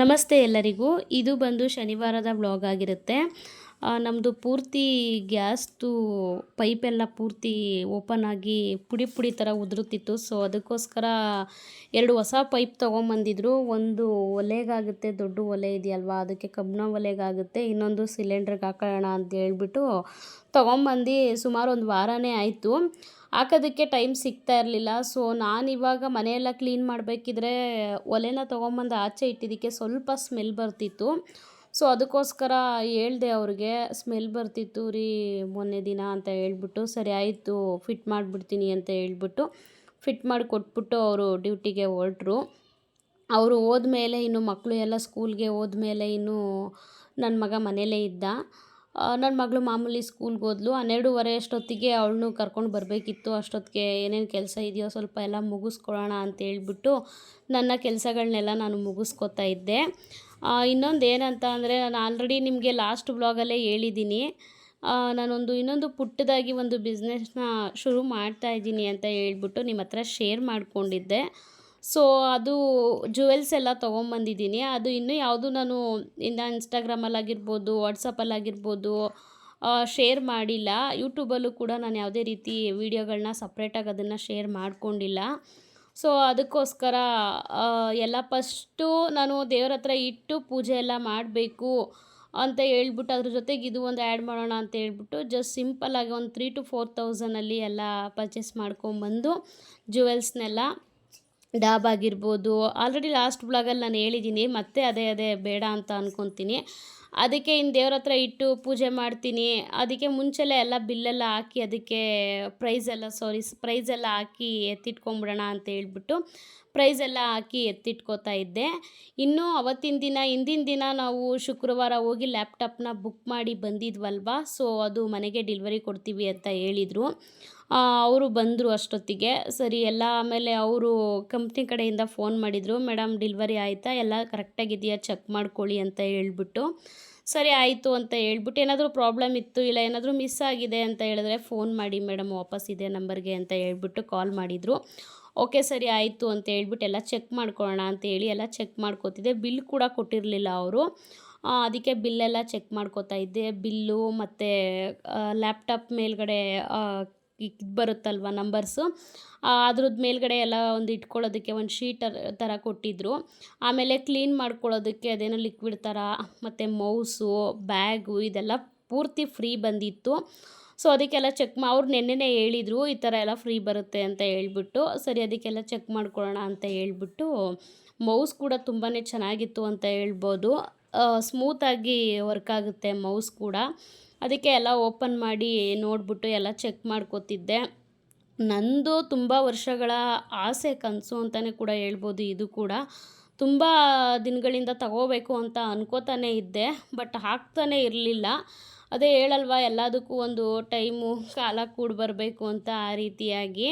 ನಮಸ್ತೆ ಎಲ್ಲರಿಗೂ. ಇದು ಬಂದು ಶನಿವಾರದ ವ್ಲಾಗ್ ಆಗಿರುತ್ತೆ. ನಮ್ಮದು ಪೂರ್ತಿ ಗ್ಯಾಸ್ದು ಪೈಪೆಲ್ಲ ಪೂರ್ತಿ ಓಪನ್ ಆಗಿ ಪುಡಿ ಪುಡಿ ಥರ ಉದುರುತ್ತಿತ್ತು. ಸೊ ಅದಕ್ಕೋಸ್ಕರ ಎರಡು ಹೊಸ ಪೈಪ್ ತೊಗೊಂಬಂದಿದ್ರು. ಒಂದು ಒಲೆಗಾಗುತ್ತೆ, ದೊಡ್ಡ ಒಲೆ ಇದೆಯಲ್ವಾ, ಅದಕ್ಕೆ ಕಬ್ಬಿಣ ಒಲೆಗಾಗುತ್ತೆ, ಇನ್ನೊಂದು ಸಿಲಿಂಡ್ರಿಗೆ ಹಾಕೋಣ ಅಂತ ಹೇಳ್ಬಿಟ್ಟು ತೊಗೊಂಬಂದು ಸುಮಾರು ಒಂದು ವಾರನೇ ಆಯಿತು. ಹಾಕೋದಕ್ಕೆ ಟೈಮ್ ಸಿಗ್ತಾ ಇರಲಿಲ್ಲ. ಸೊ ನಾನಿವಾಗ ಮನೆಯೆಲ್ಲ ಕ್ಲೀನ್ ಮಾಡಬೇಕಿದ್ರೆ ಒಲೆನ ತೊಗೊಂಬಂದು ಆಚೆ ಇಟ್ಟಿದ್ದಕ್ಕೆ ಸ್ವಲ್ಪ ಸ್ಮೆಲ್ ಬರ್ತಿತ್ತು. ಸೊ, ಅದಕ್ಕೋಸ್ಕರ ಹೇಳ್ದೆ ಅವ್ರಿಗೆ ಸ್ಮೆಲ್ ಬರ್ತಿತ್ತು ರೀ ಮೊನ್ನೆ ದಿನ ಅಂತ ಹೇಳ್ಬಿಟ್ಟು, ಸರಿ ಆಯಿತು ಫಿಟ್ ಮಾಡಿಬಿಡ್ತೀನಿ ಅಂತ ಹೇಳ್ಬಿಟ್ಟು ಫಿಟ್ ಮಾಡಿ ಕೊಟ್ಬಿಟ್ಟು ಅವರು ಡ್ಯೂಟಿಗೆ ಹೊರಟ್ರು. ಅವರು ಹೋದ್ಮೇಲೆ ಇನ್ನು ಮಕ್ಕಳು ಎಲ್ಲ ಸ್ಕೂಲ್ಗೆ ಹೋದ್ಮೇಲೆ ಇನ್ನು ನನ್ನ ಮಗ ಮನೇಲೇ ಇದ್ದ. ನನ್ನ ಮಗಳು ಮಾಮೂಲಿ ಸ್ಕೂಲ್ಗೆ ಹೋದ್ಲು. ಹನ್ನೆರಡೂವರೆ ಅಷ್ಟೊತ್ತಿಗೆ ಅವಳನ್ನು ಕರ್ಕೊಂಡು ಬರಬೇಕಿತ್ತು. ಅಷ್ಟೊತ್ತಿಗೆ ಏನೇನು ಕೆಲಸ ಇದೆಯೋ ಸ್ವಲ್ಪ ಎಲ್ಲ ಮುಗಿಸ್ಕೊಳ್ಳೋಣ ಅಂತ ಹೇಳ್ಬಿಟ್ಟು ನನ್ನ ಕೆಲಸಗಳನ್ನೆಲ್ಲ ನಾನು ಮುಗಿಸ್ಕೊತಾ ಇದ್ದೆ. ಇನ್ನೊಂದು ಏನಂತ ಅಂದರೆ ನಾನು ಆಲ್ರೆಡಿ ನಿಮಗೆ ಲಾಸ್ಟ್ ಬ್ಲಾಗಲ್ಲೇ ಹೇಳಿದ್ದೀನಿ ನಾನೊಂದು ಇನ್ನೊಂದು ಪುಟ್ಟದಾಗಿ ಒಂದು ಬಿಸ್ನೆಸ್ನ ಶುರು ಮಾಡ್ತಾ ಇದ್ದೀನಿ ಅಂತ ಹೇಳ್ಬಿಟ್ಟು ನಿಮ್ಮ ಹತ್ರ ಶೇರ್ ಮಾಡಿಕೊಂಡಿದ್ದೆ. ಸೊ ಅದು ಜುವೆಲ್ಸ್ ಎಲ್ಲ ತೊಗೊಂಬಂದಿದ್ದೀನಿ. ಅದು ಇನ್ನೂ ಯಾವುದು ನಾನು ಇನ್ನು ಇನ್ಸ್ಟಾಗ್ರಾಮಲ್ಲಾಗಿರ್ಬೋದು ವಾಟ್ಸಪ್ಪಲ್ಲಾಗಿರ್ಬೋದು ಶೇರ್ ಮಾಡಿಲ್ಲ. ಯೂಟ್ಯೂಬಲ್ಲೂ ಕೂಡ ನಾನು ಯಾವುದೇ ರೀತಿ ವೀಡಿಯೋಗಳನ್ನ ಸಪ್ರೇಟಾಗಿ ಅದನ್ನು ಶೇರ್ ಮಾಡಿಕೊಂಡಿಲ್ಲ. ಸೊ ಅದಕ್ಕೋಸ್ಕರ ಎಲ್ಲ ಫಸ್ಟು ನಾನು ದೇವ್ರ ಹತ್ರ ಇಟ್ಟು ಪೂಜೆ ಎಲ್ಲ ಮಾಡಬೇಕು ಅಂತ ಹೇಳ್ಬಿಟ್ಟು ಅದ್ರ ಜೊತೆಗೆ ಇದು ಒಂದು ಆ್ಯಡ್ ಮಾಡೋಣ ಅಂತ ಹೇಳ್ಬಿಟ್ಟು ಜಸ್ಟ್ ಸಿಂಪಲ್ಲಾಗಿ ಒಂದು ತ್ರೀ ಟು ಫೋರ್ ತೌಸಂಡಲ್ಲಿ ಎಲ್ಲ ಪರ್ಚೇಸ್ ಮಾಡ್ಕೊಂಬಂದು ಜುವೆಲ್ಸ್ನೆಲ್ಲ ಡಾಬ್ ಆಗಿರ್ಬೋದು. ಆಲ್ರೆಡಿ ಲಾಸ್ಟ್ ಬ್ಲಾಗಲ್ಲಿ ನಾನು ಹೇಳಿದ್ದೀನಿ, ಮತ್ತೆ ಅದೇ ಅದೇ ಬೇಡ ಅಂತ ಅಂದ್ಕೊತೀನಿ ಅದಕ್ಕೆ ಇನ್ನು ದೇವ್ರ ಹತ್ರ ಇಟ್ಟು ಪೂಜೆ ಮಾಡ್ತೀನಿ. ಅದಕ್ಕೆ ಮುಂಚೆಲೇ ಎಲ್ಲ ಬಿಲ್ಲೆಲ್ಲ ಹಾಕಿ ಅದಕ್ಕೆ ಪ್ರೈಸ್ ಎಲ್ಲ ಸಾರಿ ಪ್ರೈಸ್ ಎಲ್ಲ ಹಾಕಿ ಎತ್ತಿಟ್ಕೊಂಬಿಡೋಣ ಅಂತ ಹೇಳ್ಬಿಟ್ಟು ಪ್ರೈಸ್ ಎಲ್ಲ ಹಾಕಿ ಎತ್ತಿಟ್ಕೋತಾ ಇದ್ದೆ. ಇನ್ನು ಅವತ್ತಿನ ದಿನ, ಹಿಂದಿನ ದಿನ ನಾವು ಶುಕ್ರವಾರ ಹೋಗಿ ಲ್ಯಾಪ್ಟಾಪ್ನ ಬುಕ್ ಮಾಡಿ ಬಂದಿದ್ವಲ್ವಾ? ಸೊ ಅದು ಮನೆಗೆ ಡೆಲಿವರಿ ಕೊಡ್ತೀವಿ ಅಂತ ಹೇಳಿದರು. ಅವರು ಬಂದರು ಅಷ್ಟೊತ್ತಿಗೆ. ಸರಿ, ಎಲ್ಲ ಆಮೇಲೆ ಅವರು ಕಂಪ್ನಿ ಕಡೆಯಿಂದ ಫೋನ್ ಮಾಡಿದರು. ಮೇಡಮ್, ಡಿಲ್ವರಿ ಆಯಿತಾ? ಎಲ್ಲ ಕರೆಕ್ಟಾಗಿದೆಯಾ? ಚೆಕ್ ಮಾಡ್ಕೊಳ್ಳಿ ಅಂತ ಹೇಳ್ಬಿಟ್ಟು. ಸರಿ, ಆಯಿತು ಅಂತ ಹೇಳ್ಬಿಟ್ಟು ಏನಾದರೂ ಪ್ರಾಬ್ಲಮ್ ಇತ್ತು ಇಲ್ಲ ಏನಾದರೂ ಮಿಸ್ ಆಗಿದೆ ಅಂತ ಹೇಳಿದ್ರೆ ಫೋನ್ ಮಾಡಿ, ಮೇಡಮ್, ವಾಪಸ್ ಇದೆ ನಂಬರ್ಗೆ ಅಂತ ಹೇಳ್ಬಿಟ್ಟು ಕಾಲ್ ಮಾಡಿದರು. ಓಕೆ, ಸರಿ, ಆಯಿತು ಅಂತ ಹೇಳ್ಬಿಟ್ಟು ಎಲ್ಲ ಚೆಕ್ ಮಾಡ್ಕೊಳ್ಳೋಣ ಅಂತ ಹೇಳಿ ಎಲ್ಲ ಚೆಕ್ ಮಾಡ್ಕೋತಿದ್ದೆ. ಬಿಲ್ ಕೂಡ ಕೊಟ್ಟಿರಲಿಲ್ಲ ಅವರು. ಅದಕ್ಕೆ ಬಿಲ್ಲೆಲ್ಲ ಚೆಕ್ ಮಾಡ್ಕೋತಾ ಇದ್ದೆ. ಬಿಲ್ಲು ಮತ್ತು ಲ್ಯಾಪ್ಟಾಪ್ ಮೇಲ್ಗಡೆ ಇದು ಬರುತ್ತಲ್ವ ನಂಬರ್ಸು ಅದ್ರದ್ದು ಮೇಲ್ಗಡೆ ಎಲ್ಲ ಒಂದು ಇಟ್ಕೊಳ್ಳೋದಕ್ಕೆ ಒಂದು ಶೀಟ್ ಥರ ಕೊಟ್ಟಿದ್ದರು ಆಮೇಲೆ ಕ್ಲೀನ್ ಮಾಡ್ಕೊಳ್ಳೋದಕ್ಕೆ ಅದೇನೋ ಲಿಕ್ವಿಡ್ ಥರ ಮತ್ತು ಮೌಸು ಬ್ಯಾಗು ಇದೆಲ್ಲ ಪೂರ್ತಿ ಫ್ರೀ ಬಂದಿತ್ತು. ಸೊ ಅದಕ್ಕೆಲ್ಲ ಚೆಕ್ ಮಾ, ಅವ್ರು ನೆನ್ನೆನೇ ಹೇಳಿದರು, ಈ ಥರ ಎಲ್ಲ ಫ್ರೀ ಬರುತ್ತೆ ಅಂತ ಹೇಳ್ಬಿಟ್ಟು. ಸರಿ, ಅದಕ್ಕೆಲ್ಲ ಚೆಕ್ ಮಾಡ್ಕೊಳ್ಳೋಣ ಅಂತ ಹೇಳ್ಬಿಟ್ಟು ಮೌಸ್ ಕೂಡ ತುಂಬಾ ಚೆನ್ನಾಗಿತ್ತು ಅಂತ ಹೇಳ್ಬೋದು. ಸ್ಮೂತಾಗಿ ವರ್ಕ್ ಆಗುತ್ತೆ ಮೌಸ್ ಕೂಡ. ಅದಕ್ಕೆ ಎಲ್ಲ ಓಪನ್ ಮಾಡಿ ನೋಡಿಬಿಟ್ಟು ಎಲ್ಲ ಚೆಕ್ ಮಾಡ್ಕೋತಿದ್ದೆ. ನಂದು ತುಂಬ ವರ್ಷಗಳ ಆಸೆ ಕನಸು ಅಂತಲೇ ಕೂಡ ಹೇಳ್ಬೋದು ಇದು ಕೂಡ. ತುಂಬ ದಿನಗಳಿಂದ ತಗೋಬೇಕು ಅಂತ ಅನ್ಕೋತಾನೆ ಇದ್ದೆ, ಬಟ್ ಹಾಕ್ತಾನೆ ಇರಲಿಲ್ಲ. ಅದೇ ಹೇಳಲ್ವಾ, ಎಲ್ಲದಕ್ಕೂ ಒಂದು ಟೈಮು, ಕಾಲ ಕೂಡ ಬರಬೇಕು ಅಂತ ಆ ರೀತಿಯಾಗಿ.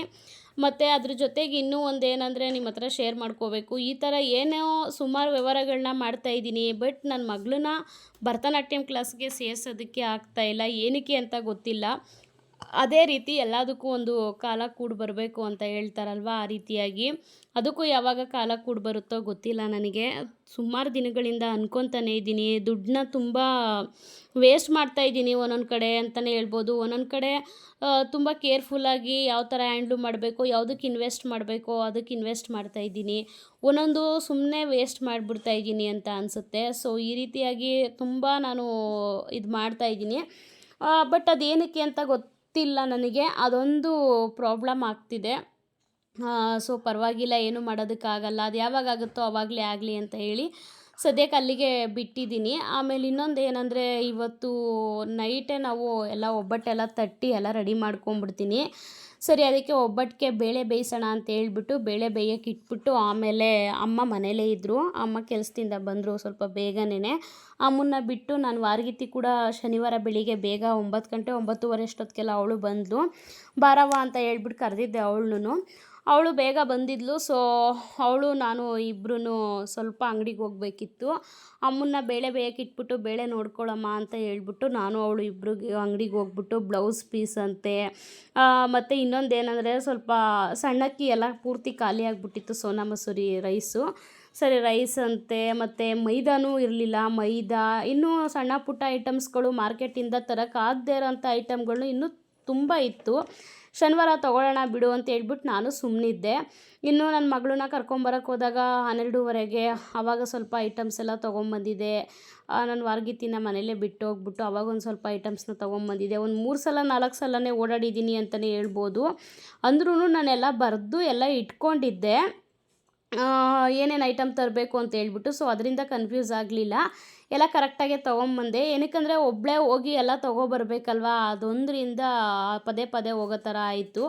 ಮತ್ತು ಅದ್ರ ಜೊತೆಗೆ ಇನ್ನೂ ಒಂದು ಏನಂದರೆ ನಿಮ್ಮ ಹತ್ರ ಶೇರ್ ಮಾಡ್ಕೋಬೇಕು. ಈ ಥರ ಏನೋ ಸುಮಾರು ವ್ಯವಹಾರಗಳನ್ನ ಮಾಡ್ತಾಯಿದ್ದೀನಿ ಬಟ್ ನನ್ನ ಮಗಳನ್ನ ಭರತನಾಟ್ಯಂ ಕ್ಲಾಸ್ಗೆ ಸೇರ್ಸೋದಕ್ಕೆ ಆಗ್ತಾಯಿಲ್ಲ ಏನಕ್ಕೆ ಅಂತ ಗೊತ್ತಿಲ್ಲ. ಅದೇ ರೀತಿ ಎಲ್ಲದಕ್ಕೂ ಒಂದು ಕಾಲ ಕೂಡ ಬರಬೇಕು ಅಂತ ಹೇಳ್ತಾರಲ್ವ ಆ ರೀತಿಯಾಗಿ. ಅದಕ್ಕೂ ಯಾವಾಗ ಕಾಲ ಕೂಡ ಬರುತ್ತೋ ಗೊತ್ತಿಲ್ಲ ನನಗೆ. ಸುಮಾರು ದಿನಗಳಿಂದ ಅನ್ಕೊತಾನೆ ಇದ್ದೀನಿ. ದುಡ್ಡನ್ನ ತುಂಬ ವೇಸ್ಟ್ ಮಾಡ್ತಾ ಇದ್ದೀನಿ ಒಂದೊಂದು ಕಡೆ ಅಂತಲೇ ಹೇಳ್ಬೋದು. ಒಂದೊಂದು ಕಡೆ ತುಂಬ ಕೇರ್ಫುಲ್ಲಾಗಿ ಯಾವ ಥರ ಹ್ಯಾಂಡ್ಲು ಮಾಡಬೇಕು ಯಾವುದಕ್ಕೆ ಇನ್ವೆಸ್ಟ್ ಮಾಡಬೇಕು ಅದಕ್ಕೆ ಇನ್ವೆಸ್ಟ್ ಮಾಡ್ತಾ ಇದ್ದೀನಿ. ಒಂದೊಂದು ಸುಮ್ಮನೆ ವೇಸ್ಟ್ ಮಾಡಿಬಿಡ್ತಾ ಇದ್ದೀನಿ ಅಂತ ಅನಿಸುತ್ತೆ. ಸೊ ಈ ರೀತಿಯಾಗಿ ತುಂಬ ನಾನು ಇದು ಮಾಡ್ತಾ ಇದ್ದೀನಿ. ಬಟ್ ಅದೇನಕ್ಕೆ ಅಂತ ಗೊತ್ತಿಲ್ಲ ನನಗೆ, ಅದೊಂದು ಪ್ರಾಬ್ಲಮ್ ಆಗ್ತಿದೆ. ಸೊ ಪರವಾಗಿಲ್ಲ, ಏನು ಮಾಡೋದಕ್ಕಾಗಲ್ಲ, ಅದು ಯಾವಾಗ ಆಗುತ್ತೋ ಆವಾಗಲೇ ಆಗಲಿ ಅಂತ ಹೇಳಿ ಸದ್ಯಕ್ಕೆ ಅಲ್ಲಿಗೆ ಬಿಟ್ಟಿದ್ದೀನಿ. ಆಮೇಲೆ ಇನ್ನೊಂದು ಏನಂದರೆ, ಇವತ್ತು ನೈಟೇ ನಾವು ಎಲ್ಲ ಒಬ್ಬಟ್ಟೆಲ್ಲ ತಟ್ಟಿ ಎಲ್ಲ ರೆಡಿ ಮಾಡ್ಕೊಂಬಿಡ್ತೀನಿ ಸರಿ, ಅದಕ್ಕೆ ಒಬ್ಬಟ್ಟಿಗೆ ಬೇಳೆ ಬೇಯಿಸೋಣ ಅಂತ ಹೇಳ್ಬಿಟ್ಟು ಬೇಳೆ ಬೇಯಕ್ಕೆ ಇಟ್ಬಿಟ್ಟು ಆಮೇಲೆ ಅಮ್ಮ ಮನೇಲೇ ಇದ್ದರು ಅಮ್ಮ ಕೆಲಸದಿಂದ ಬಂದರು ಸ್ವಲ್ಪ ಬೇಗನೇ ಅಮ್ಮನ್ನ ಬಿಟ್ಟು ನಾನು ವಾರಗಿತ್ತಿ ಕೂಡ ಶನಿವಾರ ಬೆಳಿಗ್ಗೆ ಬೇಗ ಒಂಬತ್ತು ಗಂಟೆ, ಒಂಬತ್ತುವರೆ ಅಷ್ಟೊತ್ತಿಗೆಲ್ಲ ಅವಳು ಬಂದಳು ಬಾರವ್ವ ಅಂತ ಹೇಳ್ಬಿಟ್ಟು ಕರೆದಿದ್ದೆ ಅವಳನ್ನು. ಅವಳು ಬೇಗ ಬಂದಿದ್ಲು. ಸೊ ಅವಳು, ನಾನು ಇಬ್ಬರೂ ಸ್ವಲ್ಪ ಅಂಗಡಿಗೆ ಹೋಗ್ಬೇಕಿತ್ತು. ಅಮ್ಮನ್ನ ಬೇಳೆ ಬೇಯಕ್ಕೆ ಇಟ್ಬಿಟ್ಟು, ಬೇಳೆ ನೋಡ್ಕೊಳ್ಳಮ್ಮ ಅಂತ ಹೇಳ್ಬಿಟ್ಟು ನಾನು ಅವಳು ಇಬ್ಬರು ಅಂಗಡಿಗೆ ಹೋಗ್ಬಿಟ್ಟು ಬ್ಲೌಸ್ ಪೀಸ್ ಅಂತೆ. ಮತ್ತು ಇನ್ನೊಂದು ಏನಂದರೆ ಸ್ವಲ್ಪ ಸಣ್ಣಕ್ಕಿ ಎಲ್ಲ ಪೂರ್ತಿ ಖಾಲಿ ಆಗಿಬಿಟ್ಟಿತ್ತು ಸೋನಾ ಮಸೂರಿ ರೈಸು. ಸರಿ, ರೈಸ್ ಅಂತೆ, ಮತ್ತು ಮೈದಾನೂ ಇರಲಿಲ್ಲ. ಮೈದಾ, ಇನ್ನೂ ಸಣ್ಣ ಪುಟ್ಟ ಐಟಮ್ಸ್ಗಳು ಮಾರ್ಕೆಟಿಂದ ತರೋಕ್ಕಾಗದೇ ಇರೋಂಥ ಐಟಮ್ಗಳು ಇನ್ನೂ ತುಂಬ ಇತ್ತು. ಶನಿವಾರ ತೊಗೊಳ್ಳೋಣ ಬಿಡು ಅಂತ ಹೇಳ್ಬಿಟ್ಟು ನಾನು ಸುಮ್ಮನಿದ್ದೆ ಇನ್ನು ನನ್ನ ಮಗಳನ್ನ ಕರ್ಕೊಂಬರಕ್ಕೆ ಹೋದಾಗ ಹನ್ನೆರಡೂವರೆಗೆ ಆವಾಗ ಸ್ವಲ್ಪ ಐಟಮ್ಸ್ ಎಲ್ಲ ತೊಗೊಂಬಂದಿದ್ದೆ ನಾನು ವಾರ್ಗಿತ್ತಿನ ಮನೇಲೇ ಬಿಟ್ಟು ಹೋಗ್ಬಿಟ್ಟು ಅವಾಗ ಒಂದು ಸ್ವಲ್ಪ ಐಟಮ್ಸ್ನ ತೊಗೊಂಬಂದಿದ್ದೆ ಒಂದು ಮೂರು ಸಲ, ನಾಲ್ಕು ಸಲನೇ ಓಡಾಡಿದ್ದೀನಿ ಅಂತಲೇ ಹೇಳ್ಬೋದು. ಅಂದ್ರೂ ನಾನೆಲ್ಲ ಬರೆದು ಎಲ್ಲ ಇಟ್ಕೊಂಡಿದ್ದೆ. ಏನೇನು ಐಟಮ್ ತರಬೇಕು ಅಂತ ಹೇಳ್ಬಿಟ್ಟು ಸೊ ಅದರಿಂದ ಕನ್ಫ್ಯೂಸ್ ಆಗಲಿಲ್ಲ. ಎಲ್ಲ ಕರೆಕ್ಟಾಗೆ ತೊಗೊಂಬಂದೆ. ಏನಕ್ಕಂದರೆ ಒಬ್ಬಳೇ ಹೋಗಿ ಎಲ್ಲ ತೊಗೊಬರ್ಬೇಕಲ್ವ? ಅದೊಂದರಿಂದ ಪದೇ ಪದೇ ಹೋಗೋ ಥರ ಆಯಿತು.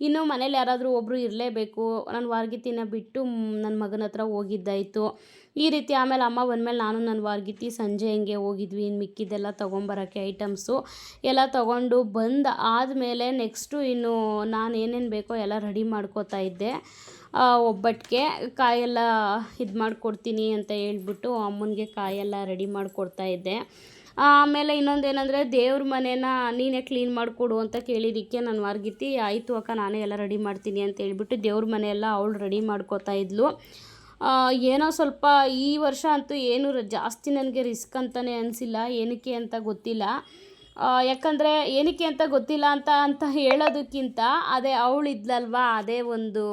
ಇನ್ನು ಮನೇಲಿ ಯಾರಾದರೂ ಒಬ್ಬರು ಇರಲೇಬೇಕು. ನಾನು ವಾರ್ಗಿತಿನ ಬಿಟ್ಟು ನನ್ನ ಮಗನ ಹತ್ರ ಹೋಗಿದ್ದಾಯಿತು. ಈ ರೀತಿ ಆಮೇಲೆ ಅಮ್ಮ ಬಂದಮೇಲೆ ನಾನು ನನ್ನ ವಾರ್ಗಿತಿ ಸಂಜೆ ಹಿಂಗೆ ಹೋಗಿದ್ವಿ ಇನ್ನು ಮಿಕ್ಕಿದ್ದೆಲ್ಲ ತೊಗೊಂಬರೋಕ್ಕೆ ಐಟಮ್ಸು ಎಲ್ಲ ತೊಗೊಂಡು ಬಂದು ಆದಮೇಲೆ ನೆಕ್ಸ್ಟು ಇನ್ನು ನಾನು ಏನೇನು ಬೇಕೋ ಎಲ್ಲ ರೆಡಿ ಮಾಡ್ಕೋತಾ ಇದ್ದೆ. ಒಬ್ಬಟ್ಟಿಗೆ ಕಾಯೆಲ್ಲ ಇದು ಮಾಡಿಕೊಡ್ತೀನಿ ಅಂತ ಹೇಳ್ಬಿಟ್ಟು ಅಮ್ಮನಿಗೆ ಕಾಯೆಲ್ಲ ರೆಡಿ ಮಾಡಿಕೊಡ್ತಾ ಇದ್ದೆ. ಆಮೇಲೆ ಇನ್ನೊಂದು ಏನಂದರೆ ದೇವ್ರ ಮನೇನ ನೀನೇ ಕ್ಲೀನ್ ಮಾಡಿಕೊಡು ಅಂತ ಕೇಳಿದ್ದಕ್ಕೆ ನಾನು ವಾರ್ಗಿತಿ ಆಯಿತು ಅಕ್ಕ, ನಾನೇ ಎಲ್ಲ ರೆಡಿ ಮಾಡ್ತೀನಿ ಅಂತ ಹೇಳ್ಬಿಟ್ಟು ದೇವ್ರ ಮನೆಯೆಲ್ಲ ಅವಳು ರೆಡಿ ಮಾಡ್ಕೋತಾ ಇದ್ಲು. ಏನೋ ಸ್ವಲ್ಪ ಈ ವರ್ಷ ಅಂತೂ ಏನು ಜಾಸ್ತಿ ನನಗೆ ರಿಸ್ಕ್ ಅಂತಲೇ ಅನಿಸಿಲ್ಲ. ಏನಕ್ಕೆ ಅಂತ ಗೊತ್ತಿಲ್ಲ. ಯಾಕಂದರೆ ಏನಕ್ಕೆ ಅಂತ ಗೊತ್ತಿಲ್ಲ ಅಂತ ಅಂತ ಹೇಳೋದಕ್ಕಿಂತ ಅದೇ ಅವಳು ಇದ್ಲಲ್ವಾ? ಅದೇ ಒಂದು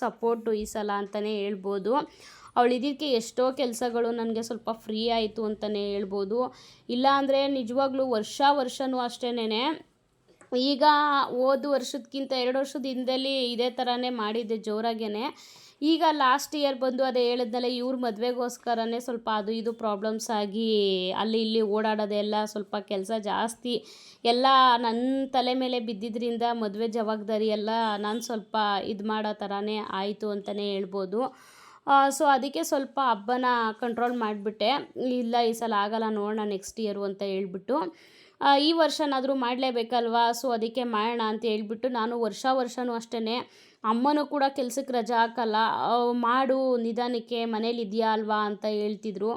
ಸಪೋರ್ಟು ಈ ಸಲ ಅಂತಲೇ ಹೇಳ್ಬೋದು. ಅವಳಿದ್ದಕ್ಕೆ ಎಷ್ಟೋ ಕೆಲಸಗಳು ನನಗೆ ಸ್ವಲ್ಪ ಫ್ರೀ ಆಯಿತು ಅಂತಲೇ ಹೇಳ್ಬೋದು. ಇಲ್ಲ ಅಂದರೆ ನಿಜವಾಗ್ಲೂ ವರ್ಷ ವರ್ಷವೂ ಅಷ್ಟೇನೆ ಈಗ ಹೋದ ವರ್ಷಕ್ಕಿಂತ ಎರಡು ವರ್ಷದ ಹಿಂದೆಲಿ ಇದೇ ಥರನೇ ಮಾಡಿದ್ದೆ ಜೋರಾಗೇ ಈಗ ಲಾಸ್ಟ್ ಇಯರ್ ಬಂದು ಅದೇ ಹೇಳಿದ್ನಲ್ಲ, ಇವ್ರ ಮದುವೆಗೋಸ್ಕರನೇ ಸ್ವಲ್ಪ ಅದು ಇದು ಪ್ರಾಬ್ಲಮ್ಸ್ ಆಗಿ ಅಲ್ಲಿ ಇಲ್ಲಿ ಓಡಾಡೋದೆಲ್ಲ ಸ್ವಲ್ಪ ಕೆಲಸ ಜಾಸ್ತಿ. ಎಲ್ಲ ನನ್ನ ತಲೆ ಮೇಲೆ ಬಿದ್ದಿದ್ದರಿಂದ ಮದುವೆ ಜವಾಬ್ದಾರಿ ಎಲ್ಲ ನಾನು ಸ್ವಲ್ಪ ಇದು ಮಾಡೋ ಥರನೇ ಆಯಿತು ಅಂತಲೇ ಹೇಳ್ಬೋದು. ಸೊ ಅದಕ್ಕೆ ಸ್ವಲ್ಪ ಹಬ್ಬನ ಕಂಟ್ರೋಲ್ ಮಾಡಿಬಿಟ್ಟೆ. ಇಲ್ಲ, ಈ ಸಲ ಆಗಲ್ಲ ನೋಡೋಣ ನೆಕ್ಸ್ಟ್ ಇಯರು ಅಂತ ಹೇಳ್ಬಿಟ್ಟು. ಈ ವರ್ಷನಾದರೂ ಮಾಡಲೇಬೇಕಲ್ವಾ? ಸೊ, ಅದಕ್ಕೆ ಮಾಡೋಣ ಅಂತ ಹೇಳ್ಬಿಟ್ಟು ನಾನು ವರ್ಷ ವರ್ಷವೂ ಅಷ್ಟೇ ಅಮ್ಮನೂ ಕೂಡ ಕೆಲ್ಸಕ್ಕೆ ರಜಾ ಹಾಕಲ್ಲ. ಮಾಡು, ನಿಧಾನಕ್ಕೆ ಮನೇಲಿ ಇದೆಯಾ ಅಲ್ವಾ ಅಂತ ಹೇಳ್ತಿದ್ರು.